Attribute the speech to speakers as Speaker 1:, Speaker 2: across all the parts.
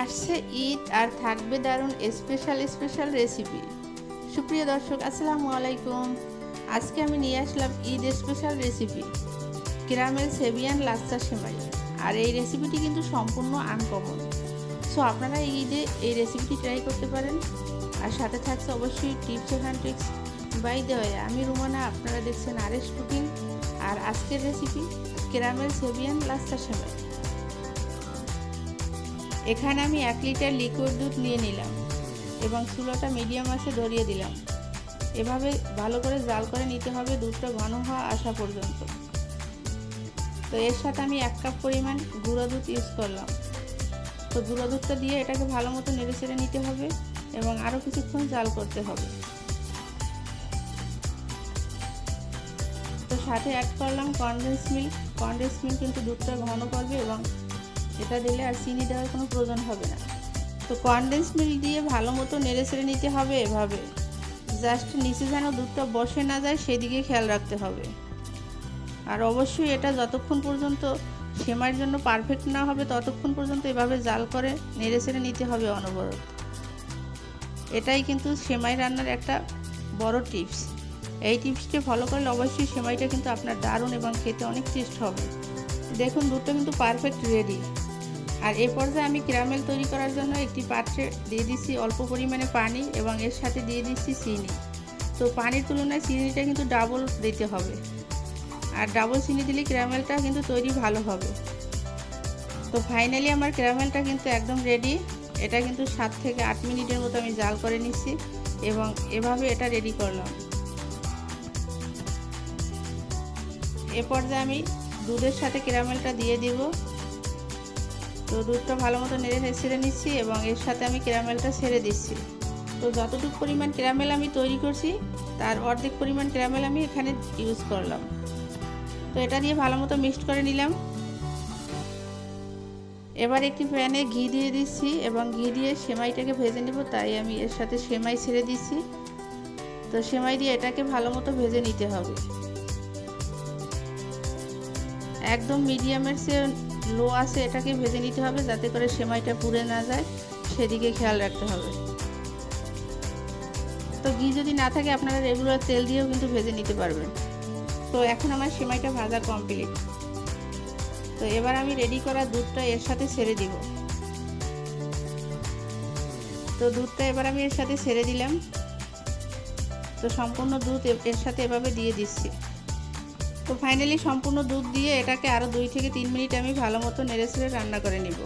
Speaker 1: আসছে ঈদ আর থাকবে দারুণ স্পেশাল স্পেশাল রেসিপি সুপ্রিয় দর্শক, আসসালামু আলাইকুম। আজকে আমি নিয়ে আসলাম ঈদ স্পেশাল রেসিপি গ্রামের সেভিয়ান লাচ্চা সেমাই। আর এই রেসিপিটি কিন্তু সম্পূর্ণ আনকমন সো আপনারা ঈদে এই রেসিপিটি ট্রাই করতে পারেন। আর সাথে থাকছে অবশ্যই টিপস অ্যান্ড ট্রিক্স বাই দেওয়া আমি রুমানা, আপনারা দেখছেন আরেস কুকিং আর আজকের রেসিপি গ্রামের সেভিয়ান লাচ্চা সেমাই। এখানে আমি এক লিটার লিকুইড দুধ নিয়ে নিলাম এবং চুলোটা মিডিয়াম আছে ধরিয়ে দিলাম। এভাবে ভালো করে জাল করে নিতে হবে দুধটা ঘন হওয়া আসা পর্যন্ত। তো এর সাথে আমি এক কাপ পরিমাণ গুঁড়ো দুধ ইউজ করলাম। তো গুঁড়ো দুধটা দিয়ে এটাকে ভালো মতো নেড়ে চেড়ে নিতে হবে এবং আরও কিছুক্ষণ জাল করতে হবে। তো সাথে অ্যাড করলাম কনডেন্স মিল্ক কনডেন্স মিল্ক কিন্তু দুধটা ঘন করবে এবং এটা দিলে আর চিনি দেওয়ার কোনো প্রয়োজন হবে না। তো কনডেন্স মিল্ক দিয়ে ভালো মতো নেড়ে ছেড়ে নিতে হবে এভাবে। জাস্ট নিচে যেন দুধটা বসে না যায়, সেদিকে খেয়াল রাখতে হবে। আর অবশ্যই এটা যতক্ষণ পর্যন্ত সেমাইয়ের জন্য পারফেক্ট না হবে, ততক্ষণ পর্যন্ত এভাবে জাল করে নেড়ে ছেড়ে নিতে হবে অনবরত। এটাই কিন্তু সেমাই রান্নার একটা বড় টিপস এই টিপসটি ফলো করলে অবশ্যই সেমাইটা কিন্তু আপনার দারুণ এবং খেতে অনেক টেস্ট হবে। দেখুন, দুধটা কিন্তু পারফেক্ট রেডি আর এ পর্যায়ে আমি ক্যারামেল তৈরি করার জন্য একটি পাত্রে দিয়ে দিচ্ছি অল্প পরিমাণে পানি এবং এর সাথে দিয়ে দিচ্ছি চিনি। তো পানির তুলনায় চিনিটা কিন্তু ডাবল দিতে হবে। আর ডাবল চিনি দিলে ক্যারামেলটা কিন্তু তৈরি ভালো হবে। তো ফাইনালি আমার ক্যারামেলটা কিন্তু একদম রেডি এটা কিন্তু সাত থেকে আট মিনিটের মতো আমি জাল করে নিচ্ছি এবং এভাবে এটা রেডি করলাম। এ পর্যায়ে আমি দুধের সাথে ক্যারামেলটা দিয়ে দিব। তো দুধটা ভালো মতো নেড়ে ছেড়ে নিচ্ছি এবং এর সাথে আমি ক্যারামেলটা ছেড়ে দিচ্ছি। তো যতটুকু পরিমাণ ক্যারামেল আমি তৈরি করছি, তার অর্ধেক পরিমাণ ক্যারামেল আমি এখানে ইউজ করলাম। তো এটা দিয়ে ভালো মতো মিক্সড করে নিলাম। এবার একটি প্যানে ঘি দিয়ে দিচ্ছি এবং ঘি দিয়ে সেমাইটাকে ভেজে নেব, তাই আমি এর সাথে সেমাই ছেড়ে দিচ্ছি। তো সেমাই দিয়ে এটাকে ভালো মতো ভেজে নিতে হবে। একদম মিডিয়ামের সে লো আছে এটাকে ভেজে নিতে হবে যাতে করে সেমাইটা পুড়ে না যায়, সেদিকে খেয়াল রাখতে হবে। তো ঘি যদি না থাকে আপনারা রেগুলার তেল দিয়েও কিন্তু ভেজে নিতে পারবেন। তো এখন আমার সেমাইটা ভাজা কমপ্লিট তো এবার আমি রেডি করা দুধটা এর সাথে ছেড়ে দিব। তো দুধটা এবার আমি এর সাথে ছেড়ে দিলাম। তো সম্পূর্ণ দুধ এর সাথে এভাবে দিয়ে দিচ্ছি। তো ফাইনালি সম্পূর্ণ দুধ দিয়ে এটাকে আরও দুই থেকে তিন মিনিট আমি ভালো মতো নেড়ে ছেড়ে রান্না করে নিব।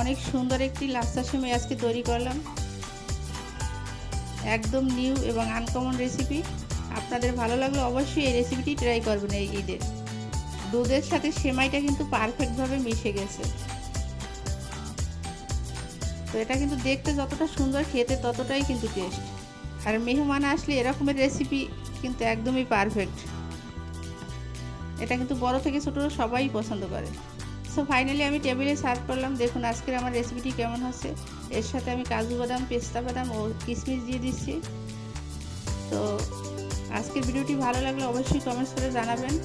Speaker 1: অনেক সুন্দর একটি লাচ্চা সেমাই আজকে তৈরি করলাম। একদম নিউ এবং আনকমন রেসিপি আপনাদের ভালো লাগলে অবশ্যই এই রেসিপিটি ট্রাই করবেন এই ঈদে। দুধের সাথে সেমাইটা কিন্তু পারফেক্টভাবে মিশে গেছে। তো এটা কিন্তু দেখতে যতটা সুন্দর খেতে ততটাই কিন্তু টেস্ট আর মেহমান আসলে এরকমের রেসিপি কিন্তু একদমই পারফেক্ট এটা কিন্তু বড় থেকে ছোট সবাই পছন্দ করে। সো ফাইনালি আমি টেবিলে সার্ভ করলাম। দেখুন, আজকের আমার রেসিপিটি কেমন হচ্ছে। এর সাথে আমি কাজু বাদাম, পেস্তা বাদাম ও কিশমিশ দিয়ে দিচ্ছি। তো, আজকের ভিডিওটি ভালো লাগলে অবশ্যই কমেন্টস করে জানাবেন।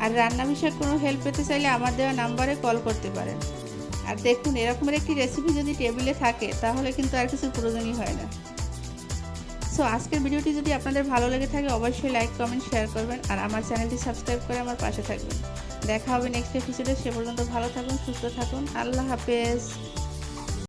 Speaker 1: আর রান্না বিষয়ে কোনো হেল্প পেতে চাইলে আমার দেওয়া নাম্বারে কল করতে পারেন। আর দেখুন, এরকমের একটি রেসিপি যদি টেবিলে থাকে, তাহলে কিন্তু আর কিছু প্রয়োজনই হয় না। সো আজকের ভিডিওটি যদি আপনাদের ভালো লেগে থাকে, অবশ্যই লাইক কমেন্ট শেয়ার করবেন আর আমার চ্যানেলটি সাবস্ক্রাইব করে আমার পাশে থাকবেন। দেখা হবে নেক্সট এপিসোডে সে পর্যন্ত ভালো থাকুন, সুস্থ থাকুন। আল্লাহ হাফেজ।